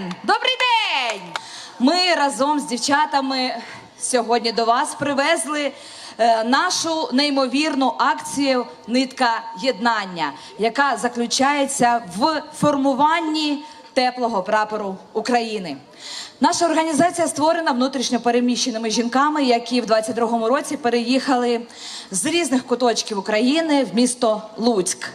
день! Добрий день! Ми разом з дівчатами сьогодні до вас привезли е, нашу неймовірну акцію Нитка єднання, яка заключається в формуванні теплого прапору України. Наша організація створена внутрішньопереміщеними жінками, які в 22-му році переїхали з різних куточків України в місто Луцьк.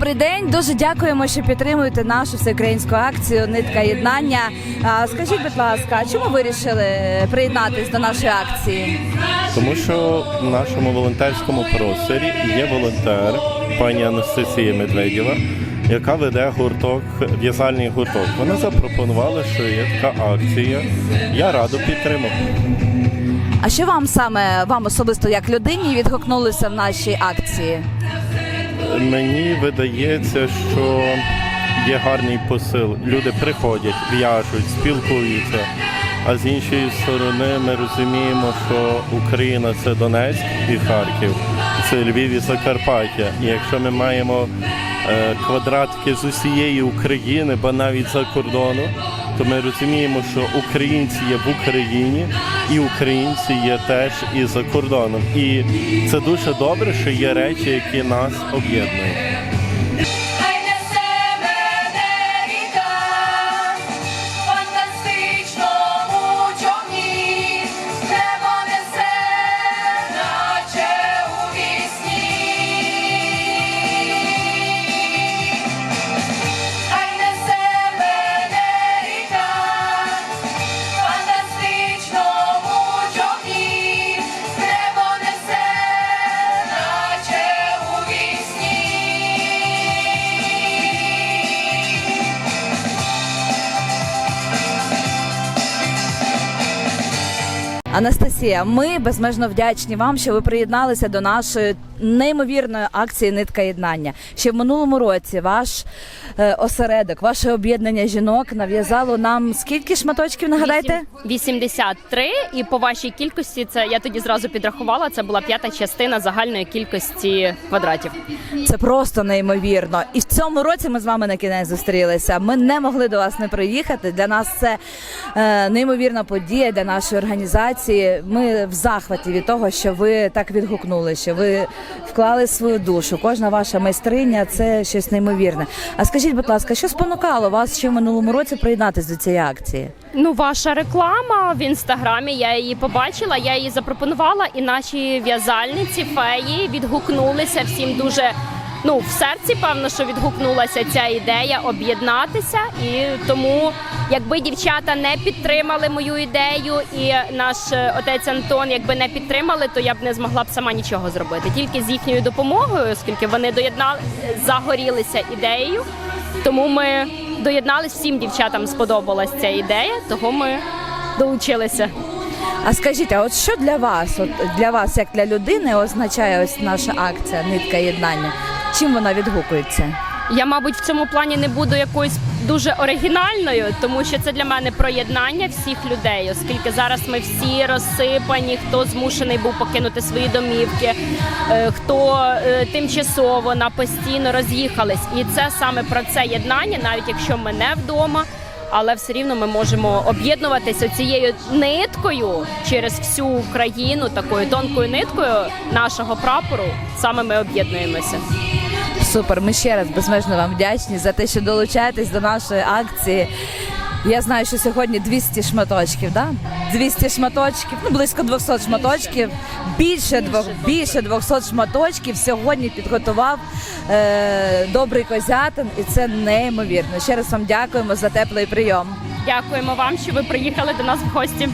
Добрий день, дуже дякуємо, що підтримуєте нашу всеукраїнську акцію Нитка єднання. Скажіть, будь ласка, чому ви вирішили приєднатись до нашої акції? Тому що в нашому волонтерському просторі є волонтер пані Анастасія Медведєва, яка веде гурток, в'язальний гурток. Вона запропонувала, що є така акція. Я радо підтримав. А що вам саме вам особисто як людині відгукнулося в нашій акції? Мені видається, що є гарний посил. Люди приходять, в'яжуть, спілкуються. А з іншої сторони, ми розуміємо, що Україна це Донецьк і Харків, це Львів і Закарпаття. І якщо ми маємо е, квадратики з усієї України, бо навіть за кордону, то ми розуміємо, що українці є в Україні, і українці є теж і за кордоном. І це дуже добре, що є речі, які нас об'єднують. Анастасія, ми безмежно вдячні вам, що ви приєдналися до нашої неймовірної акції Нитка єднання. Ще в минулому році ваш е, осередок, ваше об'єднання жінок нав'язало нам скільки шматочків? Нагадайте? 83, і по вашій кількості це я тоді зразу підрахувала. Це була п'ята частина загальної кількості квадратів. Це просто неймовірно. І в цьому році ми з вами на кінець зустрілися. Ми не могли до вас не приїхати. Для нас це е, неймовірна подія для нашої організації. Ми в захваті від того, що ви так відгукнули, що ви вклали свою душу. Кожна ваша майстриня це щось неймовірне. А скажіть, будь ласка, що спонукало вас ще в минулому році приєднатися до цієї акції? Ну, ваша реклама в інстаграмі. Я її побачила, я її запропонувала, і наші в'язальниці феї відгукнулися всім дуже. Ну, в серці певно, що відгукнулася ця ідея об'єднатися, і тому, якби дівчата не підтримали мою ідею, і наш е, отець Антон, якби не підтримали, то я б не змогла б сама нічого зробити. Тільки з їхньою допомогою, оскільки вони доєднали, загорілися ідеєю. Тому ми доєднались всім дівчатам сподобалась ця ідея, того ми долучилися. А скажіть, а от що для вас, от для вас, як для людини, означає ось наша акція Нитка єднання? Чим вона відгукується? Я, мабуть, в цьому плані не буду якоюсь дуже оригінальною, тому що це для мене проєднання всіх людей, оскільки зараз ми всі розсипані, хто змушений був покинути свої домівки, е, хто е, тимчасово на постійно роз'їхались. І це саме про це єднання, навіть якщо ми не вдома. Але все рівно ми можемо об'єднуватися цією ниткою через всю Україну, такою тонкою ниткою нашого прапору. Саме ми об'єднуємося. Супер, ми ще раз безмежно вам вдячні за те, що долучаєтесь до нашої акції. Я знаю, що сьогодні 200 шматочків, да? 200 шматочків, ну близько 200 шматочків, більше двох, більше 200 шматочків сьогодні підготував е, добрий козятин, і це неймовірно. Ще раз вам дякуємо за теплий прийом. Дякуємо вам, що ви приїхали до нас в гості.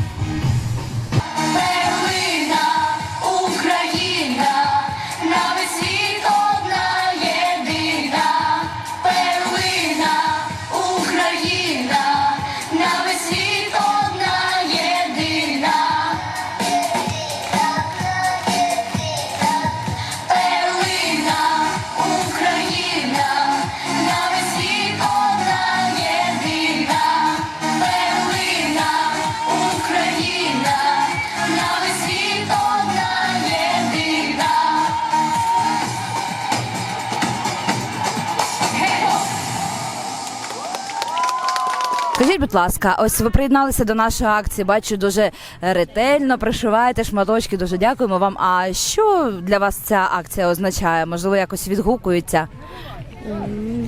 Скажіть, будь ласка, ось ви приєдналися до нашої акції. Бачу, дуже ретельно пришиваєте шматочки. Дуже дякуємо вам. А що для вас ця акція означає? Можливо, якось відгукується?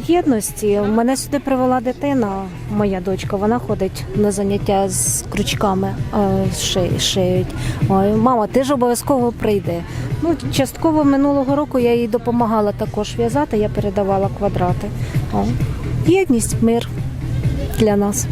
єдності. Мене сюди привела дитина, моя дочка. Вона ходить на заняття з крючками, е, ши- шиють. Ой, мама, ти ж обов'язково прийди. Ну, частково минулого року я їй допомагала також в'язати, я передавала квадрати. О, єдність, мир для нас.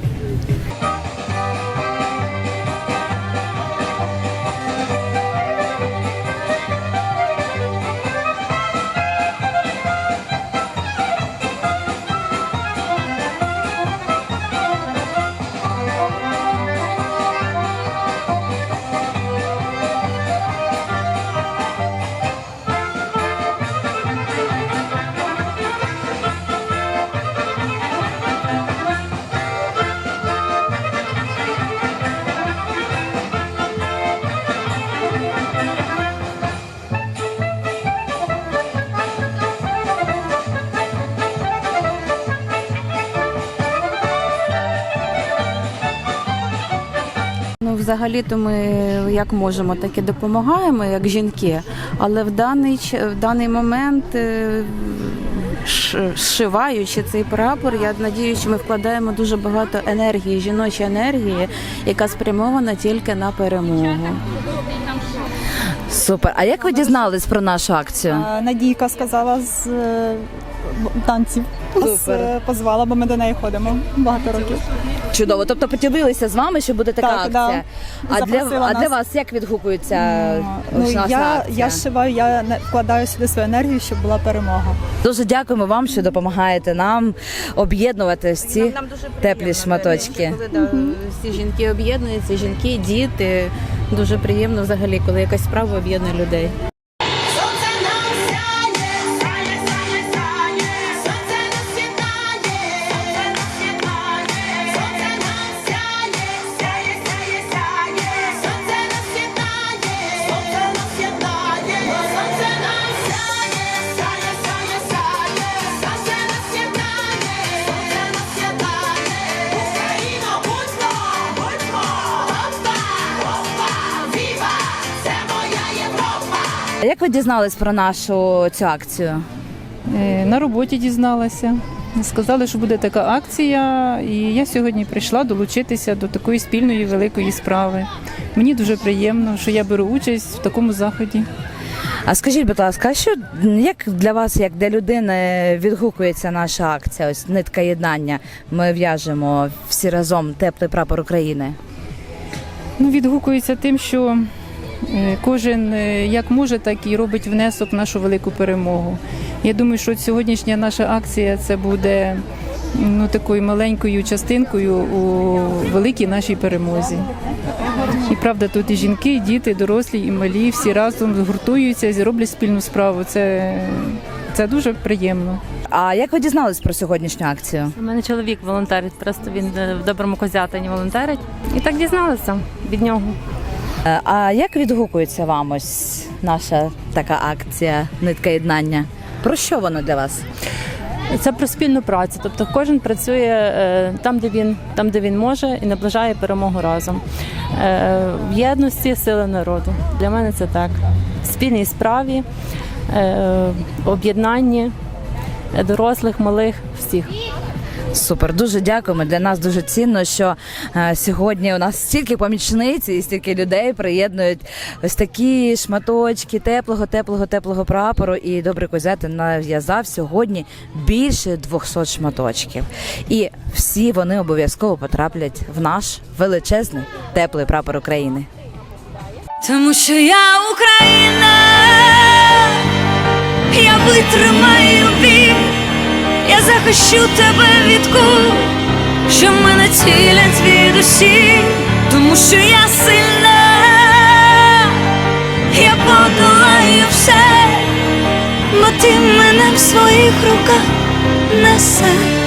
Взагалі-то ми як можемо, так і допомагаємо, як жінки. Але в даний ч- в даний момент, е, зшиваючи цей прапор, я надію, що ми вкладаємо дуже багато енергії, жіночої енергії, яка спрямована тільки на перемогу. Супер. А як ви дізнались про нашу акцію? Надійка сказала з е, танців. Супер. е, позвала, бо ми до неї ходимо багато років. Чудово. Тобто поділилися з вами, що буде така Так, акція. да. А для Запросила а для нас. вас як відгукується ну, ось я, акція? я зшиваю, я не- вкладаю сюди свою енергію, щоб була перемога. Дуже дякуємо вам, що допомагаєте нам об'єднувати ось ці теплі шматочки. Коли да, всі жінки об'єднуються, жінки, діти. Дуже приємно взагалі, коли якась справа об'єднує людей. Ви дізнались про нашу цю акцію? Е, На роботі дізналася. Сказали, що буде така акція, і я сьогодні прийшла долучитися до такої спільної великої справи. Мені дуже приємно, що я беру участь в такому заході. А скажіть, будь ласка, що як для вас, як для людини, відгукується наша акція? Ось нитка єднання. Ми в'яжемо всі разом теплий прапор України. Ну, відгукується тим, що кожен е, як може, так і робить внесок в нашу велику перемогу. Я думаю, що сьогоднішня наша акція це буде ну, такою маленькою частинкою у великій нашій перемозі. І правда, тут і жінки, і діти, і дорослі, і малі, всі разом згуртуються і роблять спільну справу. Це, це дуже приємно. А як ви дізнались про сьогоднішню акцію? У мене чоловік волонтерить, просто він е, в доброму козятині волонтерить. І так дізналася від нього. Е, А як відгукується вам ось наша така акція Нитка єднання? Про що воно для вас? Це про спільну працю. Тобто кожен працює е, там, де він, там, де він може, і наближає перемогу разом. Е, В єдності сили народу. Для мене це так. В спільній справі, об'єднанні дорослих, малих, всіх. Супер, дуже дякуємо. Для нас дуже цінно, що е, сьогодні у нас стільки помічниць і стільки людей приєднують ось такі шматочки теплого, теплого, теплого прапору. І добрий козятин нав'язав сьогодні більше 200 шматочків. І всі вони обов'язково потраплять в наш величезний теплий прапор України. Тому що я Україна, я витримаю захищу тебе від кул, що мене цілять від усі, тому що я сильна, я подолаю все, бо ти мене в своїх руках несе.